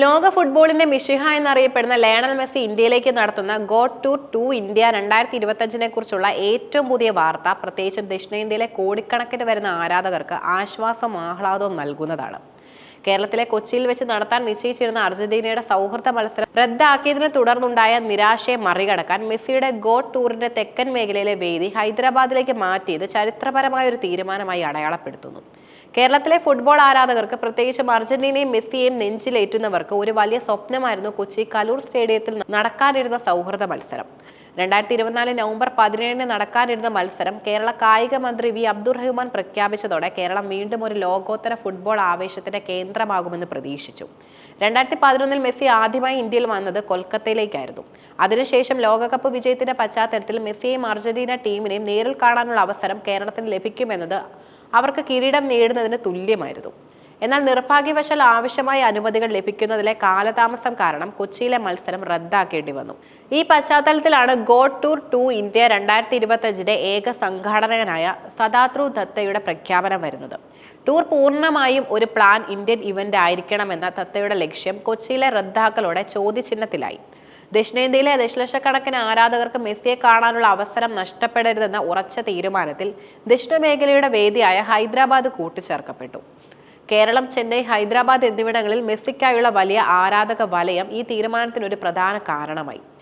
ലോക ഫുട്ബോളിന്റെ മിഷിഹ എന്നറിയപ്പെടുന്ന ലയണൽ മെസ്സി ഇന്ത്യയിലേക്ക് നടത്തുന്ന ഗോഡ് ടു ടു ഇന്ത്യ രണ്ടായിരത്തി ഇരുപത്തഞ്ചിനെ കുറിച്ചുള്ള ഏറ്റവും പുതിയ വാർത്ത പ്രത്യേകിച്ചും ദക്ഷിണേന്ത്യയിലെ കോടിക്കണക്കിന് വരുന്ന ആരാധകർക്ക് ആശ്വാസവും ആഹ്ലാദവും നൽകുന്നതാണ്. കേരളത്തിലെ കൊച്ചിയിൽ വെച്ച് നടത്താൻ നിശ്ചയിച്ചിരുന്ന അർജന്റീനയുടെ സൗഹൃദ മത്സരം റദ്ദാക്കിയതിനെ തുടർന്നുണ്ടായ നിരാശയെ മറികടക്കാൻ മെസ്സിയുടെ ഗോഡ് ടൂറിന്റെ തെക്കൻ മേഖലയിലെ വേദി ഹൈദരാബാദിലേക്ക് മാറ്റിയത് ചരിത്രപരമായ ഒരു തീരുമാനമായി അടയാളപ്പെടുത്തുന്നു. കേരളത്തിലെ ഫുട്ബോൾ ആരാധകർക്ക് പ്രത്യേകിച്ചും അർജന്റീനയും മെസ്സിയെയും നെഞ്ചിലേറ്റുന്നവർക്ക് ഒരു വലിയ സ്വപ്നമായിരുന്നു കൊച്ചി കലൂർ സ്റ്റേഡിയത്തിൽ നടക്കാനിരുന്ന സൗഹൃദ മത്സരം. രണ്ടായിരത്തി ഇരുപത്തിനാല് നവംബർ പതിനേഴിന് നടക്കാനിരുന്ന മത്സരം കേരള കായിക മന്ത്രി വി. അബ്ദുറഹ്മാൻ പ്രഖ്യാപിച്ചതോടെ കേരളം വീണ്ടും ഒരു ലോകോത്തര ഫുട്ബോൾ ആവേശത്തിന്റെ കേന്ദ്രമാകുമെന്ന് പ്രതീക്ഷിച്ചു. രണ്ടായിരത്തി പതിനൊന്നിൽ മെസ്സി ആദ്യമായി ഇന്ത്യയിൽ വന്നത് കൊൽക്കത്തയിലേക്കായിരുന്നു. അതിനുശേഷം ലോകകപ്പ് വിജയത്തിന്റെ പശ്ചാത്തലത്തിൽ മെസ്സിയെയും അർജന്റീന ടീമിനെയും നേരിൽ കാണാനുള്ള അവസരം കേരളത്തിന് ലഭിക്കുമെന്നത് അവർക്ക് കിരീടം നേടുന്നതിന് തുല്യമായിരുന്നു. എന്നാൽ നിർഭാഗ്യവശാൽ ആവശ്യമായ അനുമതികൾ ലഭിക്കുന്നതിലെ കാലതാമസം കാരണം കൊച്ചിയിലെ മത്സരം റദ്ദാക്കേണ്ടി വന്നു. ഈ പശ്ചാത്തലത്തിലാണ് ഗോ ടൂർ ടു ഇന്ത്യ രണ്ടായിരത്തി ഇരുപത്തഞ്ചിന്റെ ഏക സംഘാടകനായ സദാത്രു ദത്തയുടെ പ്രഖ്യാപനം വരുന്നത്. ടൂർ പൂർണമായും ഒരു പ്ലാൻ ഇന്ത്യൻ ഇവന്റ് ആയിരിക്കണമെന്ന ദത്തയുടെ ലക്ഷ്യം കൊച്ചിയിലെ റദ്ദാക്കലോടെ ചോദ്യചിഹ്നത്തിലായി. ദക്ഷിണേന്ത്യയിലെ ദശലക്ഷക്കണക്കിന് ആരാധകർക്ക് മെസ്സിയെ കാണാനുള്ള അവസരം നഷ്ടപ്പെടരുതെന്ന ഉറച്ച തീരുമാനത്തിൽ ദക്ഷിണ മേഖലയുടെ വേദിയായ ഹൈദരാബാദ് കൂട്ടിച്ചേർക്കപ്പെട്ടു. കേരളം ചെന്നൈ ഹൈദരാബാദ് എന്നിവിടങ്ങളിൽ മെസ്സിക്കായുള്ള വലിയ ആരാധക വലയം ഈ തീരുമാനത്തിനൊരു പ്രധാന കാരണമായി.